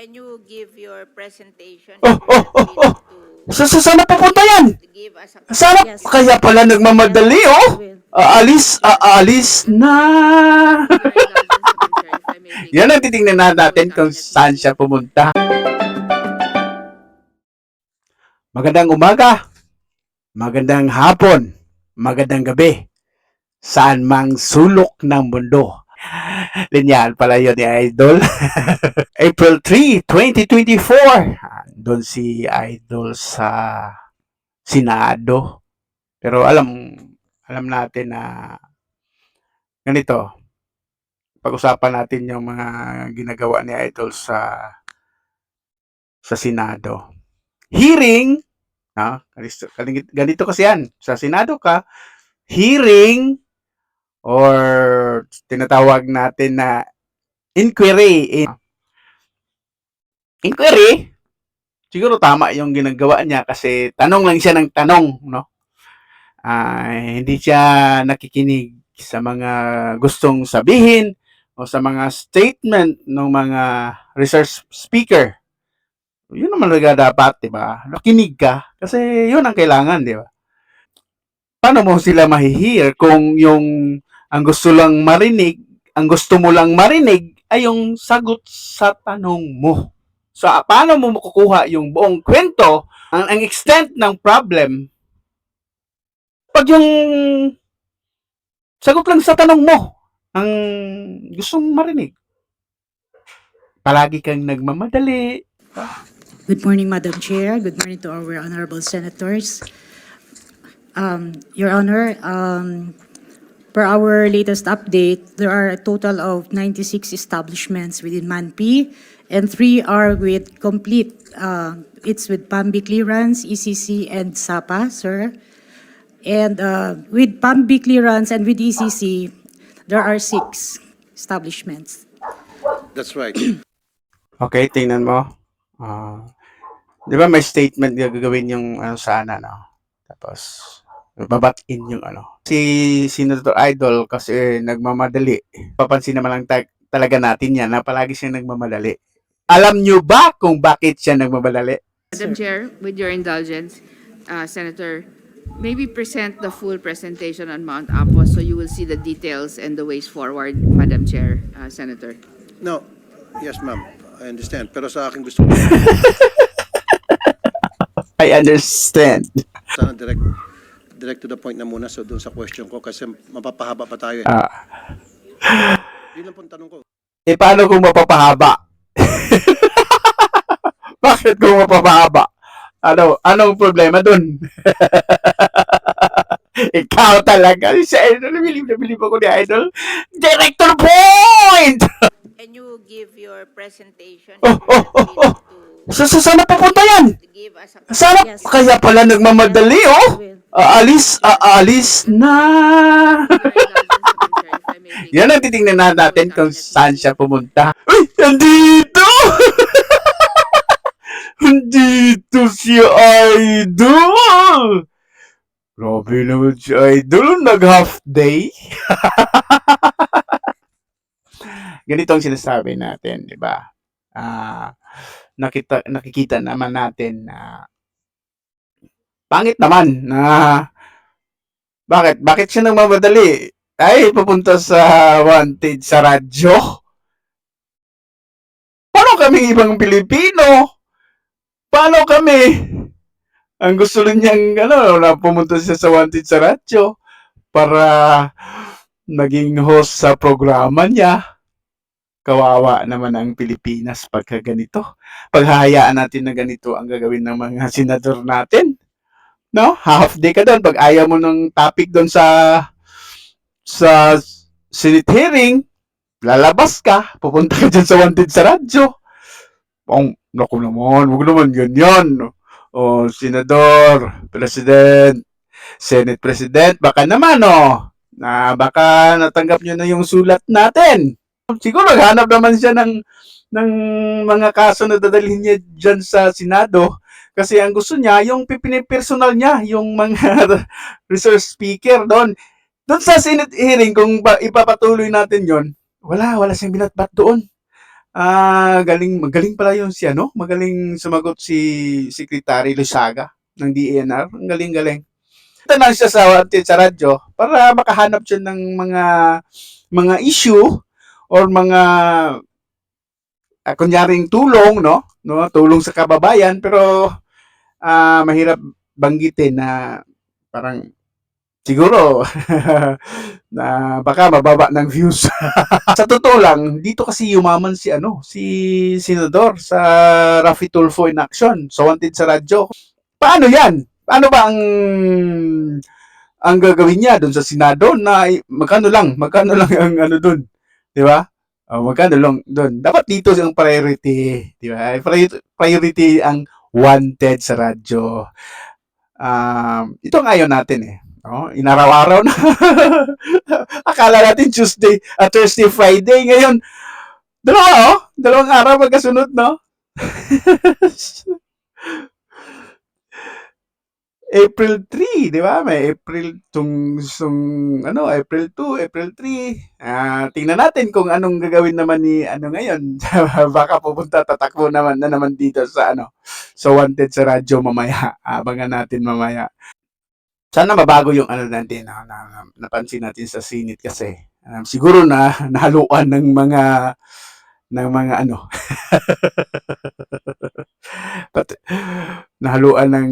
And you give your presentation. Oh, oh, oh, oh. To Sa, sa sana papunta yan? Sana Yes. kaya pala nagmamadali oh. Aalis, aalis na. Yan ang titingnan na natin kung saan siya pumunta. Magandang umaga, magandang hapon, magandang gabi, saan mang sulok ng mundo. Linyal pala yun ni Idol. April 3, 2024. Doon si Idol sa Senado. Pero alam alam natin na ganito. Pag-usapan natin yung mga ginagawa ni Idol sa sa Senado. Hearing, no? Ganito, ganito kasi yan. Sa Senado ka, hearing or tinatawag natin na inquiry. Inquiry, siguro tama yung ginagawa niya kasi tanong lang siya ng tanong, no? Ah, hindi siya nakikinig sa mga gustong sabihin o sa mga statement ng mga research speaker. Yun naman talaga dapat, di ba? Nakinig ka kasi yun ang kailangan, di ba? Paano mo sila mahihear kung yung ang gusto lang marinig, ang gusto mo lang marinig ay yung sagot sa tanong mo. So, paano mo makukuha yung buong kwento, ang, ang extent ng problem, pag yung sagot lang sa tanong mo, ang gustong marinig. Palagi kang nagmamadali. Good morning, Madam Chair. Good morning to our honorable senators. Um, Your Honor, um, per our latest update, there are a total of 96 establishments within MANPI, and three are with complete, uh, it's with PAMBI clearance, ECC, and SAPA, sir. And uh, with PAMBI clearance and with ECC, there are six establishments. That's right. Okay, tingnan mo. Ah, di ba may statement gagawin yung ano, sana, no? Tapos, babatin yung ano. Si Senator Idol kasi nagmamadali. Papansin naman lang ta- talaga natin yan na palagi siya nagmamadali. Alam nyo ba kung bakit siya nagmamadali? Madam Chair, with your indulgence, uh, Senator, maybe present the full presentation on Mount Apo so you will see the details and the ways forward, Madam Chair, uh, Senator. No, yes ma'am, I understand. Pero sa akin gusto ko I understand. sana direct, direct to the point na muna so dun sa question ko kasi mapapahaba pa tayo eh. Ah, Yun lang po ang tanong ko. eh, paano kung mapapahaba? bakit kung mapapahaba? Ano, anong problema dun? Ikaw talaga. Si Idol, bilib na bilib ako ni Idol. Director Point! And you give your presentation. Oh, oh, oh, oh. Sa, sa sana papunta yan? Sana Yes. kaya pala nagmamadali, oh? Aalis, aalis na. Yan ang titingnan na natin kung saan siya pumunta. Uy, nandito! nandito si Idol! Grabe naman si Idol, nag-half day. Ganito ang sinasabi natin, di ba? Ah, nakita, nakikita naman natin na pangit naman na bakit? Bakit siya nagmamadali? ay papunta sa wanted sa radyo. Paano kami ibang Pilipino? Paano kami? Ang gusto rin niyang ano, na pumunta siya sa wanted sa radyo para naging host sa programa niya. Kawawa naman ang Pilipinas pagka ganito. Paghahayaan natin na ganito ang gagawin ng mga senador natin. No? Half day ka doon. Pag ayaw mo ng topic doon sa sa Senate hearing, lalabas ka, pupunta ka dyan sa wanted sa radyo. Ang, naku naman, huwag naman ganyan. O, senador, president, senate president, baka naman, oh, na baka natanggap nyo na yung sulat natin. Siguro, naghanap naman siya ng, ng mga kaso na dadalhin niya dyan sa Senado. Kasi ang gusto niya, yung pipinipersonal niya, yung mga resource speaker doon. Doon sa Senate hearing, kung ba, ipapatuloy natin yon wala, wala siyang binatbat doon. Ah, galing magaling pala yung si ano, magaling sumagot si Secretary Lusaga ng DENR. Ang galing-galing. Tanong siya sa sa radyo para makahanap siya ng mga mga issue or mga ah, kunyaring tulong, no? No, tulong sa kababayan pero ah, mahirap banggitin na parang siguro na baka mababa ng views. sa totoo lang, dito kasi yumaman si ano, si senador sa Rafi Tulfo in action, sa wanted sa radyo. Paano 'yan? Paano ba ang ang gagawin niya doon sa Senado na magkano lang, magkano lang ang ano doon, 'di ba? Oh, magkano lang doon. Dapat dito ang priority, 'di ba? Priority, ang wanted sa radyo. Um, ito ang ayaw natin eh. Oh, inaraw-araw na. Akala natin Tuesday, ah, Thursday, Friday. Ngayon, dalawa oh. Dalawang araw magkasunod, no? April 3, di ba? May April tung, tung ano, April 2, April 3. Ah, tingnan natin kung anong gagawin naman ni ano ngayon. Baka pupunta tatakbo naman na naman dito sa ano, sa wanted sa radyo mamaya. Abangan natin mamaya sana mabago yung ano natin na, na, na- napansin natin sa Senate kasi um, siguro na nahaluan ng mga ng mga ano Pat, nahaluan ng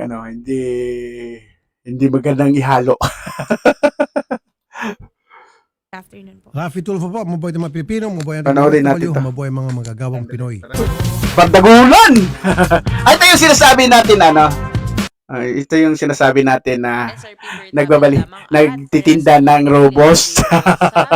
ano hindi hindi magandang ihalo afternoon po. Rafi Tulfo po, mabuhay ng mga Pilipino, mabuhay ang Panoorin natin to. mabuhay ang mga magagawang Pinoy. Pandagulan ay ito yung sinasabi natin ano Ay, ito yung sinasabi natin na SRP Bird nagbabali lamang. At nagtitinda ng robos.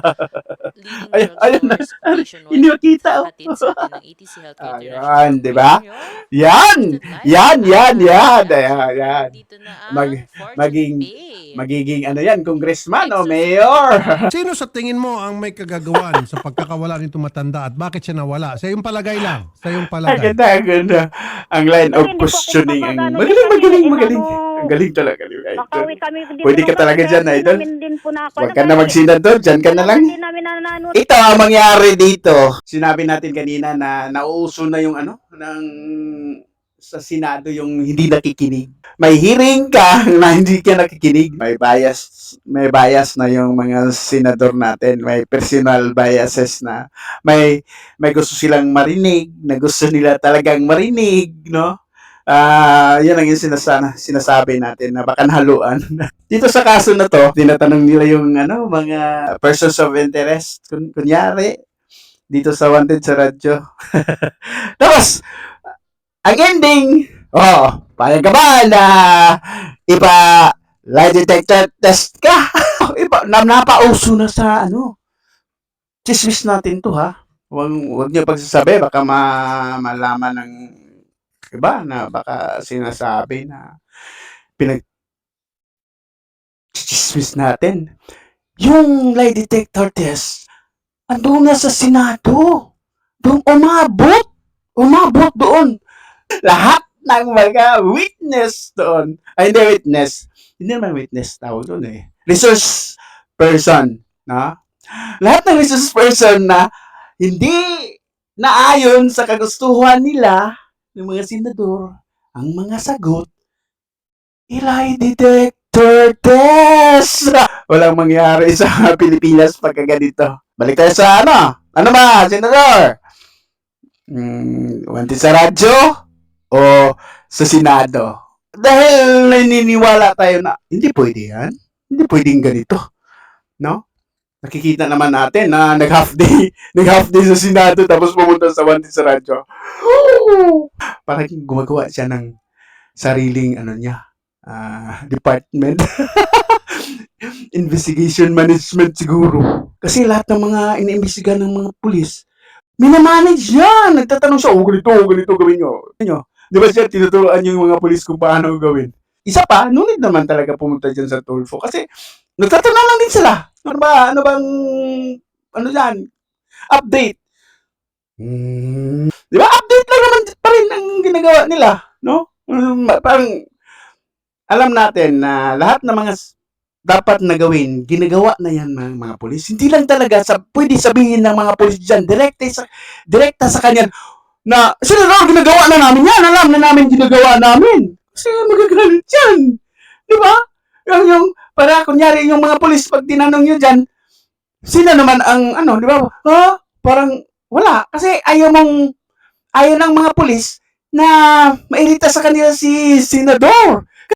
Ay, ayun na. hindi makita. Ayan, di ba? Yan! Yan yan yan! Ayan yan Mag- maging-. Magiging ano yan, congressman o mayor. Sino sa tingin mo ang may kagagawan sa pagkakawala nito matanda at bakit siya nawala? Sa iyong palagay lang. Sa iyong Ang palagay. ganda, ang ganda. Ang line of questioning. Ang magaling, magaling, eh, magaling. Ang galing talaga. Galing, idol. Makawi kami din Pwede ka naman talaga kami, dyan, idol. namin din po na. Huwag Ano ka na kaya, magsinador, dyan ka na lang. Hindi namin nanonood. Ito ang mangyari dito. Sinabi natin kanina na nauuso na yung ano, ng sa Senado yung hindi nakikinig. May hearing ka na hindi ka nakikinig. May bias, may bias na yung mga senador natin. May personal biases na may may gusto silang marinig, na gusto nila talagang marinig, no? Ah, yan ang yung sinasana, sinasabi natin na baka nahaluan. Dito sa kaso na to, tinatanong nila yung ano, mga persons of interest. Kun kunyari, dito sa Wanted sa radyo. Tapos, ang ending, oh, payag ka ba na iba lie detector test ka? iba, na, napauso na sa ano. Chismis natin to ha. Huwag, huwag niyo pagsasabi, baka ma, malaman ng iba na baka sinasabi na pinag chismis natin. Yung lie detector test, ando na sa Senado. Doon umabot. Umabot doon. Lahat ng mga witness doon. Ay, hindi witness. Hindi naman witness tawag doon eh. Resource person. Na? Lahat ng resource person na hindi naayon sa kagustuhan nila ng mga senador, ang mga sagot, lie detector test! Walang mangyari sa Pilipinas pagka ganito. Balik tayo sa ano? Ano ba, senador? Hmm, wanted sa radyo o sa Senado? Dahil naniniwala tayo na hindi pwede yan. Hindi pwedeng ganito. No? Nakikita naman natin na nag-half day, nag-half day sa Senado tapos pumunta sa wanted sa radyo. Parang gumagawa siya ng sariling ano niya, ah, department. Investigation management siguro. Kasi lahat ng mga iniimbestiga ng mga pulis, minamanage yan. Nagtatanong siya, oh, ganito, ganito, gawin nyo. Nyo. Di ba siya, tinuturoan niyo yung mga pulis kung paano gawin. Isa pa, nunit naman talaga pumunta dyan sa Tulfo. Kasi, nagtatanong lang din sila. Ano ba, ano bang, ano yan, update. Hmm. Di ba, update lang naman pa rin ang ginagawa nila. No? Um, parang, alam natin na lahat ng mga dapat na gawin, ginagawa na yan ng mga polis. Hindi lang talaga sa pwede sabihin ng mga polis diyan direkta sa direkta sa kanya na Senador, ginagawa na namin yan. Alam na namin ginagawa namin. Kasi magagalit yan. Di ba? Yung, yung, para kunyari yung mga polis pag tinanong nyo dyan, sino naman ang ano, di ba? Ha? Parang wala. Kasi ayaw mong, ayaw ng mga polis na mairita sa kanila si Senador.